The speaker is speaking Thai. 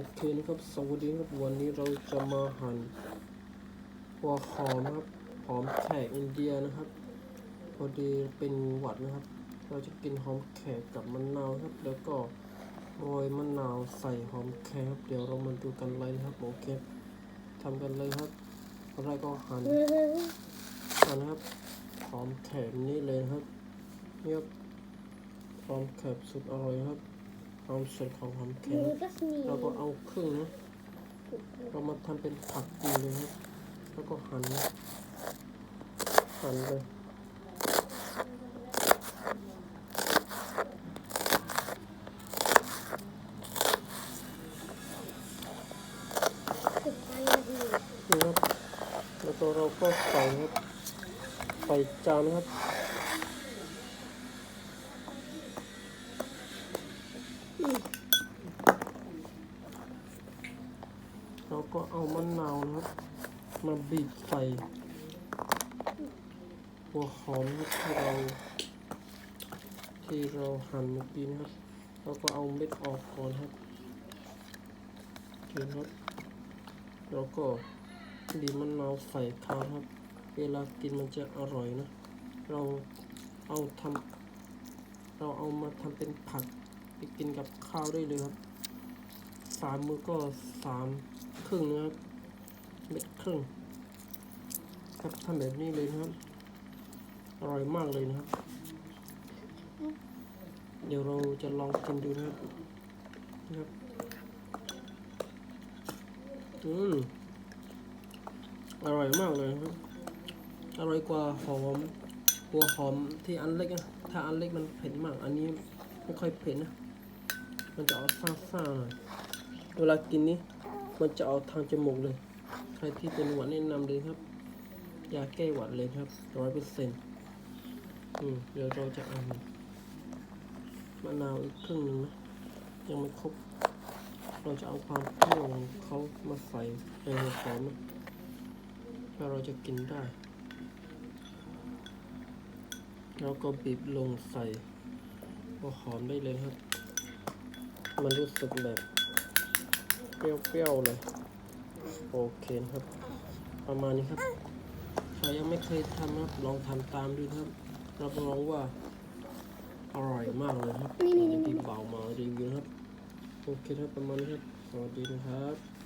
โอเคนะครับสวัสดีครับวันนี้เราจะมาหั่นหัวหอมครับหอมแขกอินเดียนะครับ พอดีเป็นหวัดนะครับ เราจะกินหอมแขกกับมะนาวครับ แล้วก็โรยมะนาวใส่หอมแขกครับเดี๋ยวเรามาดูกันเลยนะครับโอเคทำกันเลยครับแรกก็หั่นหั่นะครับหอมแขกนี่เลยครับนี่ครับหอมแขกสุดอร่อยครับ ความสดของหอมแขก Nunca se เราก็เอาครึ่งนะเรามาทำเป็นผักกินเลยครับแล้วก็หั่นนะหั่นเลยนี่ครับแล้วก็เราก็ใส่ครับใส่จานนะครับ เราก็เอามะนาวนะครับ มาบีบใส่หัวหอมที่เรา ที่เราหั่นเมื่อกี้นะครับเราก็เอาเม็ดออกก่อนครับโอเครับแล้วก็บีบมะนาวใส่ข้าวครับ เวลากินมันจะอร่อยนะ เราเอาทำเราเอามาทำเป็นผัก ไปกินกับข้าวได้เลยครับสามมือก็สามครึ่งนะครับเม็ดครึ่งครับทำแบบนี้เลยนะครับ อร่อยมากเลยนะครับ เดี๋ยวเราจะลองกินดูนะครับนะครับอืมอร่อยมากเลยครับ อร่อยกว่าหอมหัวหอมที่อันเล็กนะถ้าอันเล็กมันเผ็ดมาก อันนี้ไม่ค่อยเผ็ดนะ มันจะเอาซ่าๆหน่อยเวลากินนี้มันจะเอาทางจมูกเลย ใครที่เป็นหวัดแนะนำเลยครับยาแก้หวัดเลยครับร้อยเปอร์เซ็นต์อืมเดี๋ยวเราจะเอามะนาวอีกครึ่งหนึ่งนะยังไม่ครบ เราจะเอาความเปรี้ยวของเขามาใส่ในหัวหอมนะแล้วเราจะกินได้ แล้วก็บีบลงใส่หัวหอมได้เลยครับ มันรู้สึกแบบเปรี้ยวๆเลย โอเคนะครับ ประมาณนี้ครับใครยังไม่เคยทำนะครับลองทำตามดูครับ รับรองว่าอร่อยมากเลยครับนี่นี่นี่ที่เบามารีวิวนะครับ โอเคครับประมาณนี้ครับ สวัสดีนะครับ